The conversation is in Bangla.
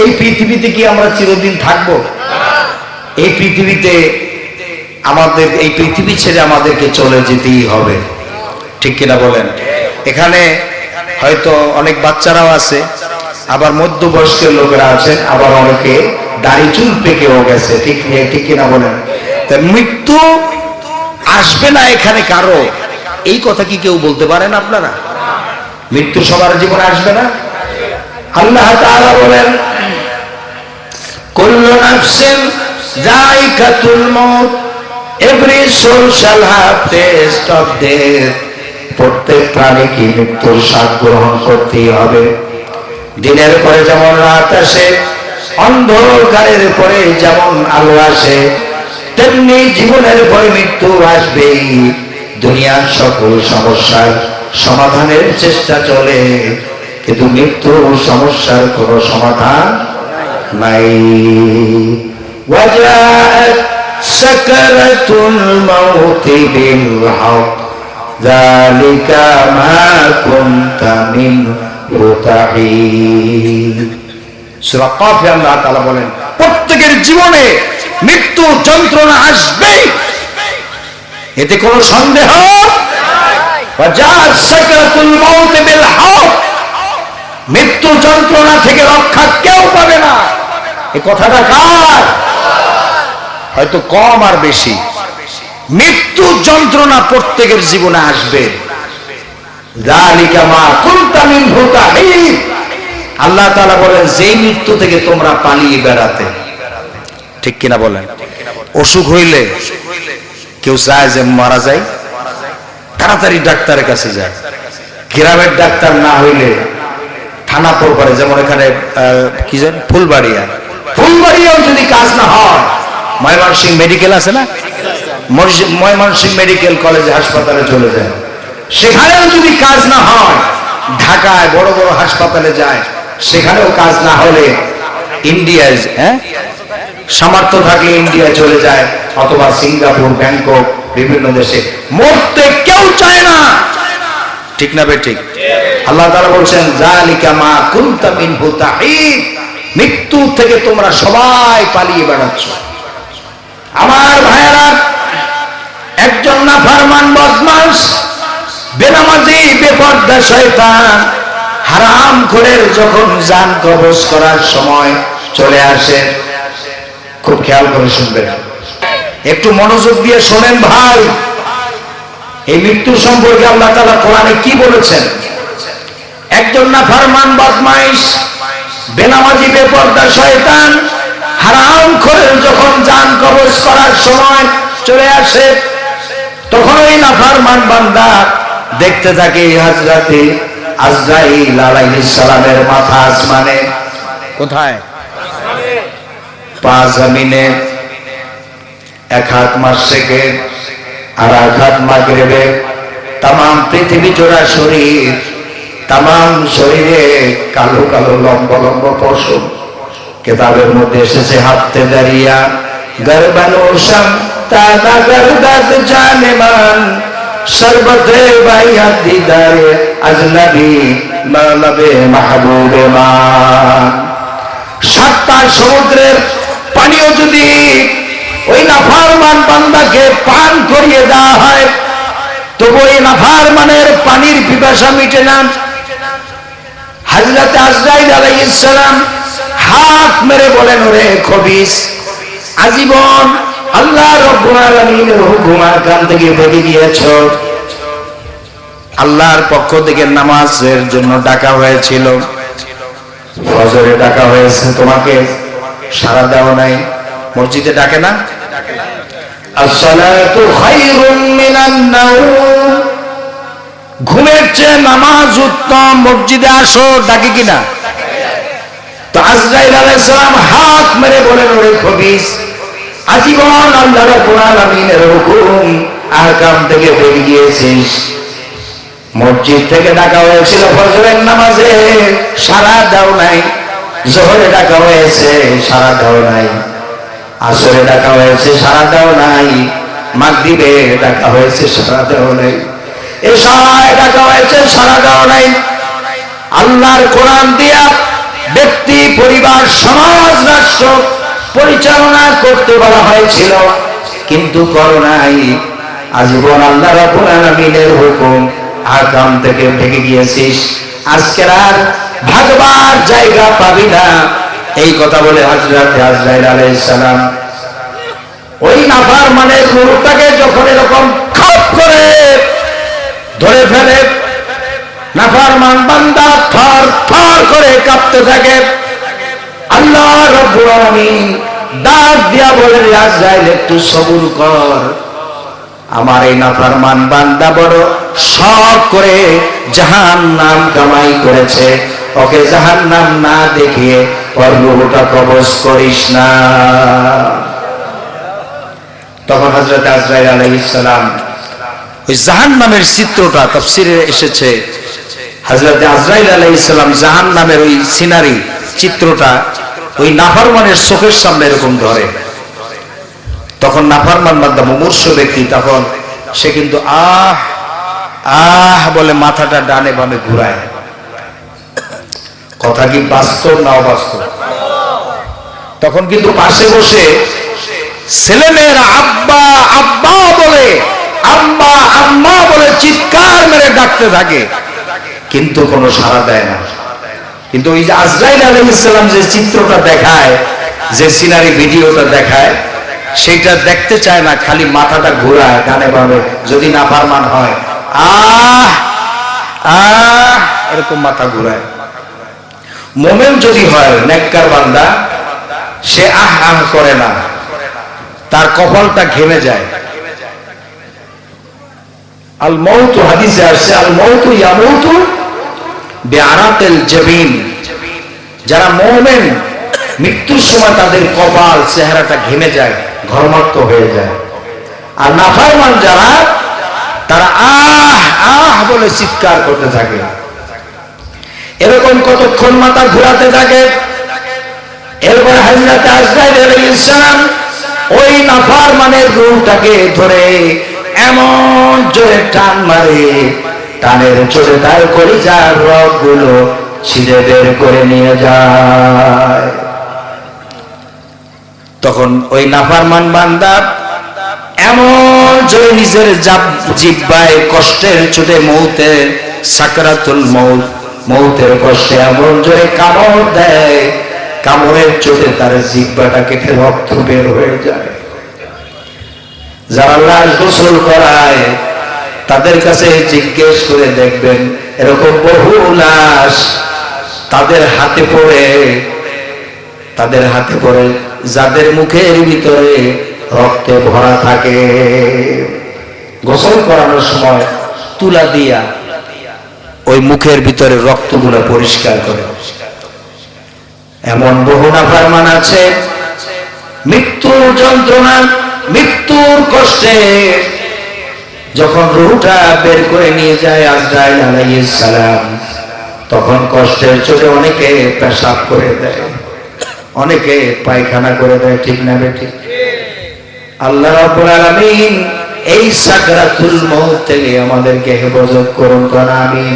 এই পৃথিবীতে কি আমরা চিরদিন থাকব? এই পৃথিবীতে আমাদের, এই পৃথিবী ছেড়ে আমাদেরকে চলে যেতেই হবে। ঠিক কিনা বলেন? এখানে হয়তো অনেক বাচ্চারাও আছে, আবার মধ্যবয়স্ক লোকেরা আছেন, আবার অনেকে দাড়ি চুল পেকেও গেছে, ঠিক ঠিক কিনা বলেন? মৃত্যু আসবে না এখানে কারও। এই কথা কি কেউ বলতে পারেন আপনারা? মৃত্যু সবার জীবনে আসবে না? আল্লাহ বলেন দিনের পরে যেমন রাত আসে, অন্ধকারের পরে যেমন আলো আসে, তেমনি জীবনের পরে মৃত্যু আসবেই। দুনিয়ার সকল সমস্যার সমাধানের চেষ্টা চলে। কিন্তু মৃত্যু সমস্যার কোনো সমাধান নাই وجاءت سكرة الموت بالحق ذلك ما كنت منه تحيد সূরা কাফে আল্লাহ তাআলা বলেন প্রত্যেকের জীবনে মৃত্যু যন্ত্রণা আসবেই এতে কোনো সন্দেহ وجاءت سكرة الموت بالحق মৃত্যু যন্ত্রণা থেকে রক্ষা কেউ পাবে না। এ কথাটা কার? হয়তো কম আর বেশি। মৃত্যু যন্ত্রণা প্রত্যেকের জীবনে আসবে। আল্লাহ বলেন, যেই মৃত্যু থেকে তোমরা পালিয়ে বেড়াতে। ঠিক কিনা বলেন? অসুখ হইলে কেউ চায় যে মারা যায়। তাড়াতাড়ি ডাক্তারের কাছে যায়। গ্রামের ডাক্তার না হইলে থানা পরপারে যেমন এখানে কি জান ফুলবাড়িয়া। ফুলবাড়িয়াও যদি কাজ না হয় ময়মনসিং মেডিকেল আছে না? ময়মনসিং- মেডিকেল কলেজ হাসপাতালে চলে যায়। সেখানেও যদি কাজ না হয়, ঢাকায় বড় বড় হাসপাতালে যায়, সেখানেও কাজ না হলে ইন্ডিয়ায় হ্যাঁ? সামর্থ্য থাকলে ইন্ডিয়া চলে যায়, অথবা সিঙ্গাপুর, ব্যাংকক, বিভিন্ন দেশে। মরতে কেউ চায় না। ঠিক না বে ঠিক? আল্লাহ তাআলা বলছেন জালিকা মা কুনতা মিনহু তাহিদ। মৃত্যু থেকে তোমরা সবাই পালিয়ে বেড়াচ্ছ। আমার ভাইয়েরা, একজন নাফরমান বদমাস, বেনামাজি, বেপর্দা শয়তান, হারাম করে যখন জান কবজ করার সময় চলে আসে, খুব খেয়াল করে শুনবেন। একটু মনোযোগ দিয়ে শোনেন ভাই। এই মৃত্যু সম্পর্কে আল্লাহ তাআলা কোরআনে কি বলেছেন? একজন না ফারমান বদমাইশ বেনামাজি বেপর্দা শয়তান হারাম করে যখন জান কবজ করার সময় চলে আসে তখন ওই নাফারমান বান্দা দেখতে থাকে হাজরাতে আজরাইল আলাইহিস সালামের মাথা আসমানে। কোথায়? পা জমিনে এক হাত মাসেকে আর এক হাত মাগরেবে। তাম পৃথিবী জোড়া শরীর তাম শরীরে কালো কালো লম্বা লম্বা পশম কেতাবের মধ্যে এসেছে হাতে দাঁড়িয়া গরবানো শাম তানা গরদাত জানেমান শরবতে বাইয়া দিদারে আজনবি মালবে মাহবুবে মান সাতটা সমুদ্রের পানিও যদি ওই নাফারমান বান্দাকে পান করিয়ে দেওয়া হয়, তবু ওই নাফারমানের পানির পিপাসা মিটে না। হাজরাতে আজরাইল আলাইহিস সালাম হাত মেরে বলেন, ওরে খবিস, আজীবন আল্লাহ রব্বুল কান থেকে বেগে গিয়েছো আল্লাহর পক্ষ থেকে নামাজের জন্য ডাকা হয়েছিল। ডাকা হয়েছে তোমাকে সারা দেওয়া নাই। মসজিদে ডাকে না? আসসালাতু খায়রুম মিনান নাওম। ঘুমের চেয়ে নামাজ উত্তম মসজিদে আসো, ডাকে কিনা? তো আজরাইল আলাইহিস সালাম হাত মেরে খবিস, আজীবন আল্লাহ হুকুম আহকাম থেকে বেরিয়ে গিয়েছিস। মসজিদ থেকে ডাকা হয়েছিল ফজরের নামাজে, সারা দাও নাই। জোহরে ডাকা হয়েছে, সারা দাও নাই। আসরে ডাকা হয়েছে, সারা দাও নাই। মাগরিবে ডাকা হয়েছে, সারা দাও নাই। এশায় ডাকা হয়েছে সারা দাও নাই। আল্লাহর কোরআন দিয়া ব্যক্তি, পরিবার, সমাজ, রাষ্ট্র পরিচালনা করতে বলা হয়েছিল। কিন্তু করোনাই আজীবন আল্লাহ আলামিনের হুকুম আকাম থেকে ঢেকে গিয়েছিস। আজকের আর ভাগবার জায়গা পাবি না। এই কথা বলে হযরত আজরাইল আলাইহিস সালাম ওই নাফার মানে গরুটাকে যখন এরকম খাপ করে ধরে ফেলে। নাফার মান বান্দা থর থর করে কাঁপতে থাকে। আল্লাহ রব্বুল আলামিন ডাক দিয়া বলে আজরাইল একটু সবুর কর। আমার এই নাফারমান বান্দা বড় শখ করে জাহান নাম কামাই করেছে। ওকে জাহান নাম না দেখিয়ে ওর রুহটা কবজ করিস না। তখন হজরত আজরাইল আলাইহিস সালাম ওই জাহান নামের চিত্রটা তাফসিরে এসেছে। হজরত আজরাইল আলাইহিস সালাম জাহান নামের ওই সিনারি চিত্রটা ওই নাফরমানের চোখের সামনে এরকম ধরে। তখন নাফরমান বান্দা মুমূর্ষ ব্যক্তি, তখন সে কিন্তু আহ আহ বলে মাথাটা ডানে বামে ঘুরায়। কথা কি বাস্তব না অবাস্তব? তখন কিন্তু পাশে বসে ছেলেমেয়েরা আব্বা আব্বা বলে আম্মা আম্মা বলে চিৎকার মেরে ডাকতে থাকে। কিন্তু কোনো সাড়া দেয় না। কিন্তু ওই যে আজরাইল আলাইহিসসালাম যে চিত্রটা দেখায়, যে সিনারি ভিডিওটা দেখায়, সেটা দেখতে চায় না, খালি মাথাটা ঘোরায়, ডানে বামে, যদি না ফারমান হয়, আহ আহ, এরকম মাথা ঘোরায়। মোমেন যদি হয়, নেককার বান্দা, সে আহ আহ করে না। তার কপালটা ঘেমে যায়। আল মৌতু হাদিসে আসছে আল মৌতু ইয়ামৌতু বেআরাতেল জবিন। যারা মোমেন, মৃত্যুর সময় তাদের কপাল, চেহারাটা ঘেমে যায়, ঘর্মাক্ত হয়ে যায়। আর নাফারমান যারা, তারা আহ আহ বলে চিৎকার করতে থাকে। এরকম কতক্ষণ মাথা ঘোরাতে থাকে? এরপর হাজরাতে আজরাইল আলাইহিস সালাম ওই নাফার মানের রূপটাকে ধরে এমন জোরে টান মারে, টানের চোরে তার কলিজার রকগুলো ছিঁড়ে বের করে নিয়ে যায়। তখন ওই নাফারমান বান্দা এমন জোরে নিজের জাব- জিব্বায় কষ্টের চোটে মৌতে, সাকরাতুল মৌত, মৌতের কষ্টে এমন জোরে কামড় দেয়, কামড়ের চোটে তার জিব্বাটা কেটে রক্ত বের হয়ে যায়। যারা লাশ গোসল করায়, তাদের কাছে জিজ্ঞেস করে দেখবেন, এরকম বহু লাশ তাদের হাতে পড়ে। তাদের হাতে পড়ে, যাদের মুখের ভিতরে রক্তে ভরা থাকে। গোসল করানোর সময় তুলা দিয়া ওই মুখের ভিতরে রক্তগুলো পরিষ্কার করে। এমন বহু নাফারমান আছে, মৃত্যুর যন্ত্রণা মৃত্যুর কষ্টে যখন রুহটা বের করে নিয়ে যায় আজরাইল আলাইহিস সালাম, তখন কষ্টের চোটে অনেকে পেশাব করে দেয়, অনেকে পায়খানা করে দেয়, ঠিক না বেঠিক আল্লাহ রাব্বুল আলামিন এই সাকরাতুল মউত থেকে আমাদেরকে হেফাজত করুন কারণ আমিন।